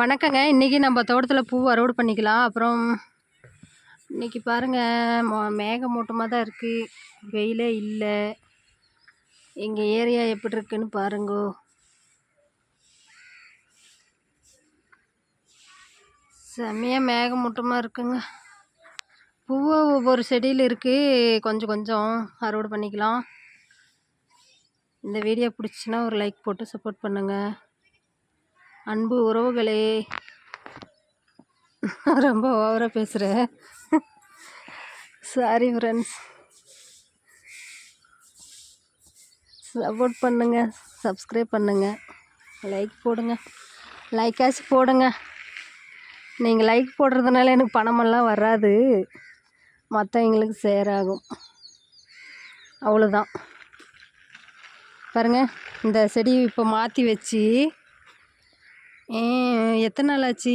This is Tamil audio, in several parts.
வணக்கங்க. இன்றைக்கி நம்ம தோட்டத்தில் பூ அறுவடை பண்ணிக்கலாம். அப்புறம் இன்றைக்கி பாருங்கள் மொ மேகமூட்டமாக தான் இருக்குது வெயிலே இல்லை. எங்கள் ஏரியா எப்படி இருக்குன்னு பாருங்கோ. செம்மையாக மேகமூட்டமாக இருக்குங்க. பூவை ஒவ்வொரு செடியில் இருக்குது கொஞ்சம் கொஞ்சம் அறுவடை பண்ணிக்கலாம். இந்த வீடியோ பிடிச்சின்னா ஒரு லைக் போட்டு சப்போர்ட் பண்ணுங்கள் அன்பு உறவுகளே. ரொம்ப ஓவராக பேசுகிறேன் சாரி ஃப்ரெண்ட்ஸ் சப்போர்ட் பண்ணுங்கள் சப்ஸ்கிரைப் பண்ணுங்கள் லைக் போடுங்க. லைக்காச்சும் போடுங்க. நீங்கள் லைக் போடுறதுனால எனக்கு பணமெல்லாம் வராது. மற்றவங்களுக்கு ஷேர் ஆகும். அவ்வளோதான் பாருங்கள் இந்த செடி இப்போ மாற்றி வச்சு எத்தனை நாள் ஆச்சு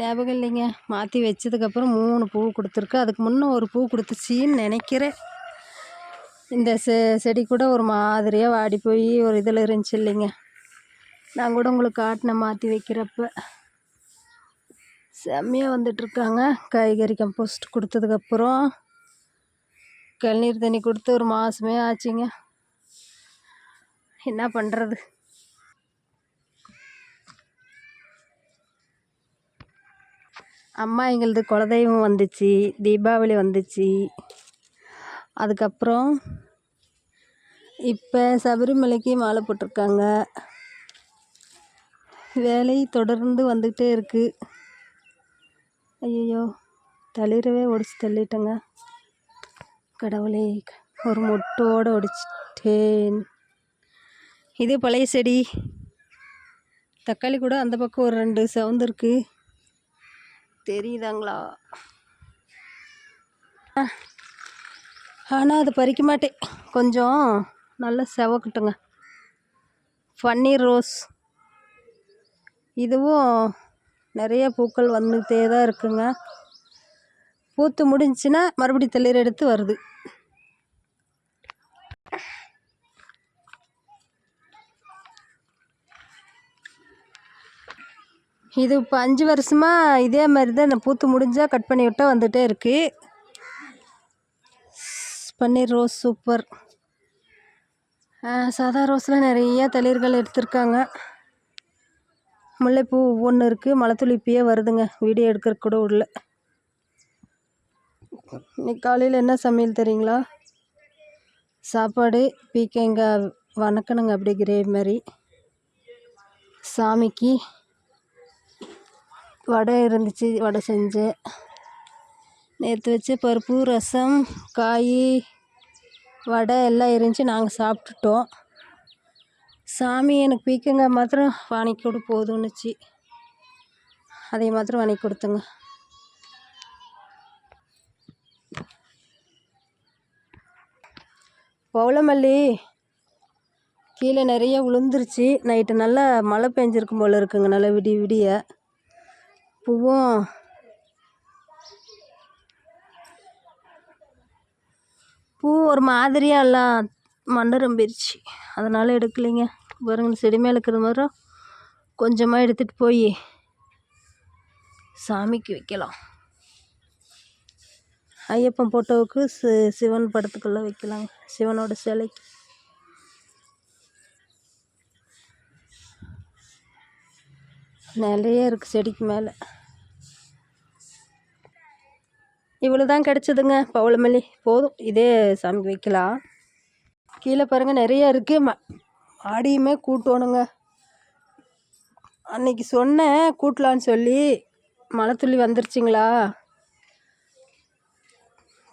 ஞாபகம் இல்லைங்க. மாற்றி வச்சதுக்கப்புறம் மூணு பூ கொடுத்துருக்கு. அதுக்கு முன்னே ஒரு பூ கொடுத்துச்சின்னு நினைக்கிறேன். இந்த செ செடி கூட ஒரு மாதிரியாக வாடி போய் ஒரு இதில் இருந்துச்சு இல்லைங்க. நான் கூட உங்களுக்கு காட்டினேன் மாற்றி வைக்கிறப்ப. செம்மையாக வந்துட்டுருக்காங்க. காய்கறி கம்போஸ்ட் கொடுத்ததுக்கப்புறம் கழநீர் தண்ணி கொடுத்து ஒரு மாதமே ஆச்சுங்க. என்ன பண்ணுறது அம்மா எங்களது குலதெய்வம் வந்துச்சு தீபாவளி வந்துச்சு. அதுக்கப்புறம் இப்போ சபரிமலைக்கு மாலை போட்டிருக்காங்க. வேலை தொடர்ந்து வந்துக்கிட்டே இருக்குது ஐயோ தளிரவே ஒடிச்சு தள்ளிட்டேங்க. கடவுளே ஒரு மொட்டோடு ஒடிச்சிட்டேன். இது பழைய செடி. தக்காளி கூட அந்த பக்கம் ஒரு ரெண்டு செவந்திருக்கு தெரியுதாங்களா? ஆனால் அது பறிக்க மாட்டேன். கொஞ்சம் நல்லா செவக்கட்டுங்க பன்னீர் ரோஸ். இதுவும் நிறைய பூக்கள் வந்துகிட்டே தான் இருக்குங்க. பூத்து முடிஞ்சுன்னா மறுபடி தளிர் எடுத்து வருது. இது இப்போ அஞ்சு வருஷமாக இதே மாதிரி தான் பூத்து முடிஞ்சால் கட் பண்ணி விட்டால் வந்துகிட்டே இருக்குது பன்னீர் ரோஸ் சூப்பர். சாதா ரோஸில் நிறையா தளிர்கள் எடுத்திருக்காங்க. முல்லைப்பூ ஒன்று இருக்குது மலத்துளி இப்பயே வருதுங்க. வீடியோ எடுக்கிற கூட உள்ள இன்னைக்கு காலையில் என்ன சமையல் தெரியுங்களா? சாப்பாடு பீக்கங்காய் வணக்கணுங்க அப்படி கிரேவி மாதிரி. சாமிக்கு வடை இருந்துச்சு வடை செஞ்சேன். நேற்று வச்ச பருப்பு ரசம் காய் வடை எல்லாம் இருந்துச்சு நாங்கள் சாப்பிட்டுட்டோம். சாமி எனக்கு பீக்கங்க மாத்திரம் வாங்கி கொடு போதுன்னுச்சு. அதை மாத்திரம் வாங்கி கொடுத்துங்க. பவுளமல்லி கீழே நிறைய விழுந்துருச்சு நைட்டு நல்லா மழை பெஞ்சிருக்கும் போல் இருக்குங்க நல்லா விடிய விடிய. பூவும் பூ ஒரு மாதிரியாக எல்லாம் மண்டரம்பிருச்சு அதனால் எடுக்கலைங்க. பாருங்க செடி மேலே இருக்கிற மாதிரி கொஞ்சமாக எடுத்துகிட்டு போய் சாமிக்கு வைக்கலாம். ஐயப்பன் போட்டோவுக்கு சி சிவன் படத்துக்குள்ளே வைக்கலாங்க. சிவனோட சிலைக்கு. நிறைய இருக்குது செடிக்கு மேலே. இவ்வளோ தான் கிடச்சிதுங்க பவளமல்லி. போதும் இதே சாமிக்கு வைக்கலாம். கீழே பாருங்கள் நிறைய இருக்குது ம மாடியுமே கூட்டணுங்க. அன்னைக்கு சொன்னேன் கூட்டலான்னு சொல்லி மழை துள்ளி வந்துருச்சுங்களா?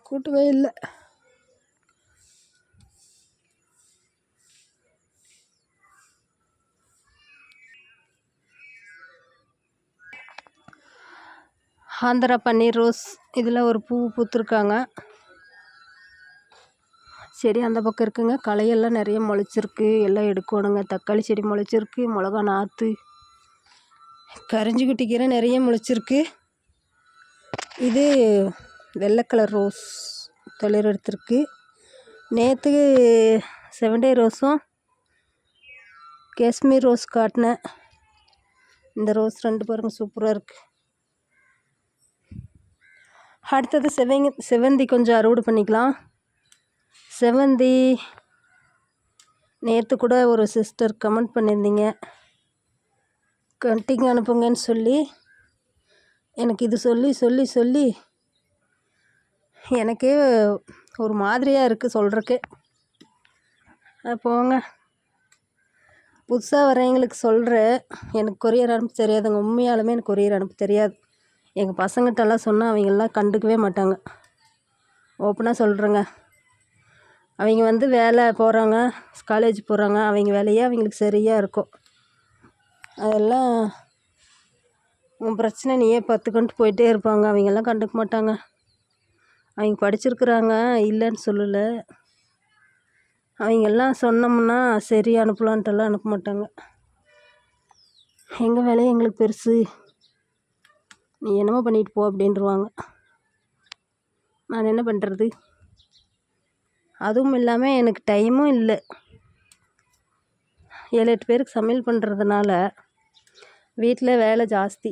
கூட்டவே இல்லை. ஆந்திரா பன்னீர் ரோஸ் இதில் ஒரு பூ பூத்துருக்காங்க. செடி அந்த பக்கம் இருக்குங்க. களையெல்லாம் நிறைய முளைச்சிருக்கு. எல்லாம் எடுக்கணுங்க. தக்காளி செடி முளைச்சிருக்கு. மிளகா நாற்று கரிஞ்சிக்குட்டி கீரை நிறைய முளைச்சிருக்கு. இது வெள்ளை கலர் ரோஸ் தளிர் எடுத்திருக்கு. நேற்று செவன்டே ரோஸும் காஷ்மீர் ரோஸ் காட்டினேன். இந்த ரோஸ் ரெண்டு பாருங்கள் சூப்பராக இருக்குது அடுத்தது செவங்க செவந்தி கொஞ்சம் அறுவடை பண்ணிக்கலாம். செவந்தி நேற்று கூட ஒரு சிஸ்டர் கமெண்ட் பண்ணியிருந்தீங்க. கட்டிங் அனுப்புங்கன்னு சொல்லி எனக்கு இது சொல்லி சொல்லி சொல்லி எனக்கே ஒரு மாதிரியாக இருக்குது சொல்கிறக்கு போங்க. புதுசாக வரவங்களுக்கு சொல்கிறேன் எனக்கு கொரியர் அனுப்ப தெரியாதுங்க. உண்மையாலுமே எனக்கு கொரியர் அனுப்ப தெரியாது. எங்கள் பசங்கிட்டலாம் சொன்னால் அவங்கெல்லாம் கண்டுக்கவே மாட்டாங்க. ஓப்பனாக சொல்கிறேங்க அவங்க வந்து வேலை போகிறாங்க காலேஜ் போகிறாங்க அவங்க வேலையே அவங்களுக்கு சரியாக இருக்கும். அதெல்லாம் உன் பிரச்சனை நீயே பார்த்துக்கன்ட்டு போயிட்டே இருப்பாங்க. அவங்கெல்லாம் கண்டுக்க மாட்டாங்க. அவங்க படிச்சிருக்கிறாங்க இல்லைன்னு சொல்லலை. அவங்கெல்லாம் சொன்னோம்னா சரி அனுப்பலான்ட்டெல்லாம் அனுப்ப மாட்டாங்க. எங்கள் வேலையை எங்களுக்கு பெருசு. நீ என்னமோ பண்ணிட்டு போ அப்படின்ருவாங்க. நான் என்ன பண்ணுறது அதுவும் இல்லாமல் எனக்கு டைமும் இல்லை. ஏழு எட்டு பேருக்கு சமையல் பண்ணுறதுனால வீட்டில் வேலை ஜாஸ்தி.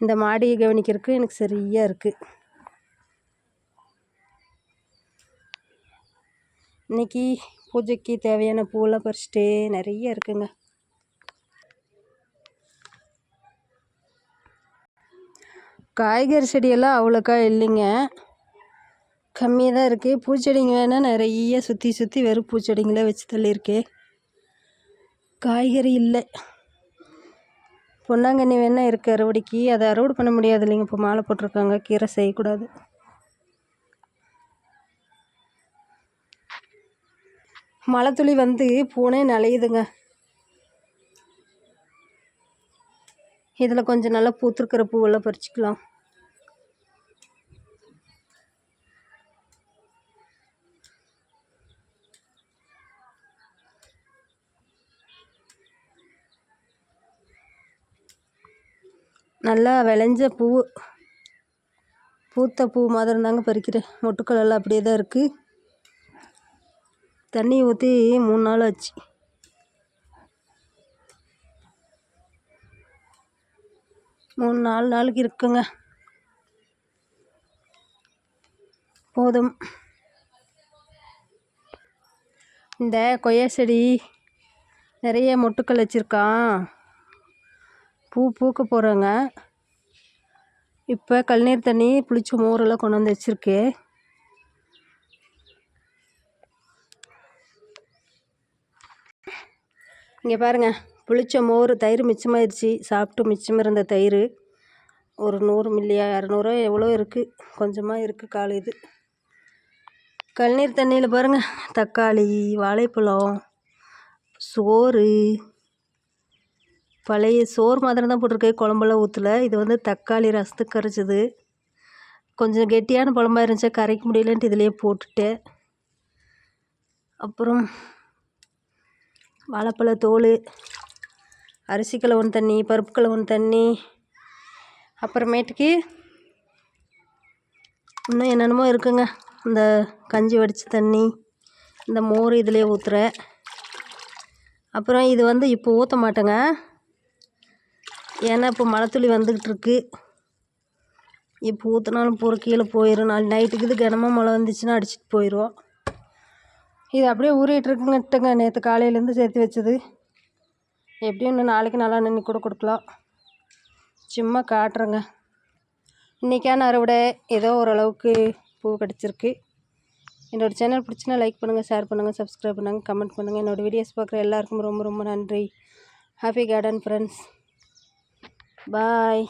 இந்த மாடியை கவனிக்கிறதுக்கு எனக்கு சரியாக இருக்குது இன்றைக்கி பூஜைக்கு தேவையான பூவெல்லாம் பறிச்சுட்டு நிறைய இருக்குங்க. காய்கறி செடியெல்லாம் அவ்வளோக்கா இல்லைங்க. கம்மியாக தான் இருக்குது பூச்செடிங்க வேணால் நிறைய சுற்றி சுற்றி வெறும் பூச்செடிங்களே வச்சு தள்ளியிருக்கு. காய்கறி இல்லை. பொன்னாங்கண்ணி வேணால் இருக்குது அறுவடைக்கு. அதை அறுவடை பண்ண முடியாது இல்லைங்க. இப்போ மாலை போட்டிருக்காங்க. கீரை செய்யக்கூடாது. மழை துளி வந்து பூனே நலையுதுங்க இதில் கொஞ்சம் நல்லா பூத்துருக்கிற பூவெல்லாம் பறிச்சிக்கலாம். நல்லா விளைஞ்ச பூ பூத்த பூ மாதிரி தாங்க பறிக்கிறேன். மொட்டுக்கள் எல்லாம் அப்படியே தான் இருக்குது தண்ணி ஊற்றி மூணு நாள் ஆச்சு. மூணு நாலு நாளுக்கு இருக்குங்க. போதும். இந்த கொய்யா செடி நிறைய மொட்டுக்கள் வச்சுருக்கான். பூ பூக்க போகிறோங்க இப்போ கழுநீர் தண்ணி புளிச்ச மோரெல்லாம் கொண்டு வந்து வச்சுருக்கு. இங்கே பாருங்கள் புளிச்ச மோர் தயிர் மிச்சமாயிருச்சு. சாப்பிட்டு மிச்சம் இருந்த தயிர் ஒரு நூறு மில்லியா இரநூறுவா எவ்வளோ இருக்குது கொஞ்சமாக இருக்குது காலை இது. கழிநீர் தண்ணியில் பாருங்கள் தக்காளி வாழைப்பழம் சோறு பழைய சோறு மாதிரி தான் போட்டிருக்கு. குழம்பெல்லாம் ஊற்றல இது வந்து தக்காளி ரசத்துக்கு கரைச்சிது. கொஞ்சம் கெட்டியான குழம்பா இருந்துச்சா? கரைக்க முடியலன்ட்டு இதிலேயே போட்டுட்டேன். அப்புறம் வாழைப்பழ தோல் அரிசி கலவன் தண்ணி பருப்பு கலவன் தண்ணி அப்புறமேட்டுக்கு இன்னும் என்னென்னமோ இருக்குங்க. இந்த கஞ்சி வடித்த தண்ணி இந்த மோர் இதிலே ஊற்றுறேன் அப்புறம் இது வந்து இப்போ ஊற்ற மாட்டேங்க. ஏன்னா இப்போ மழை துளி வந்துக்கிட்டு இருக்கு. இப்போ ஊற்றினாலும் பூரா கீழே போயிடும் நாலு நைட்டுக்கு இது கனமாக மழை வந்துச்சுன்னா அடிச்சிட்டு போயிடும் இது அப்படியே ஊறிட்டுருக்குங்கட்டுங்க நேற்று காலையிலேருந்து சேர்த்து வச்சது. எப்படியும் இன்னும் நாளைக்கு நல்லா நின்று கூட கொடுக்கலாம். சும்மா காட்டுறேங்க. இன்றைக்கான அறுவடை ஏதோ ஓரளவுக்கு பூ கிடச்சிருக்கு. என்னோடய சேனல் பிடிச்சினா லைக் பண்ணுங்கள் ஷேர் பண்ணுங்கள் சப்ஸ்கிரைப் பண்ணுங்கள் கமெண்ட் பண்ணுங்கள் என்னோடய வீடியோஸ் பார்க்குற எல்லாருக்கும் ரொம்ப ரொம்ப நன்றி. Happy garden friends bye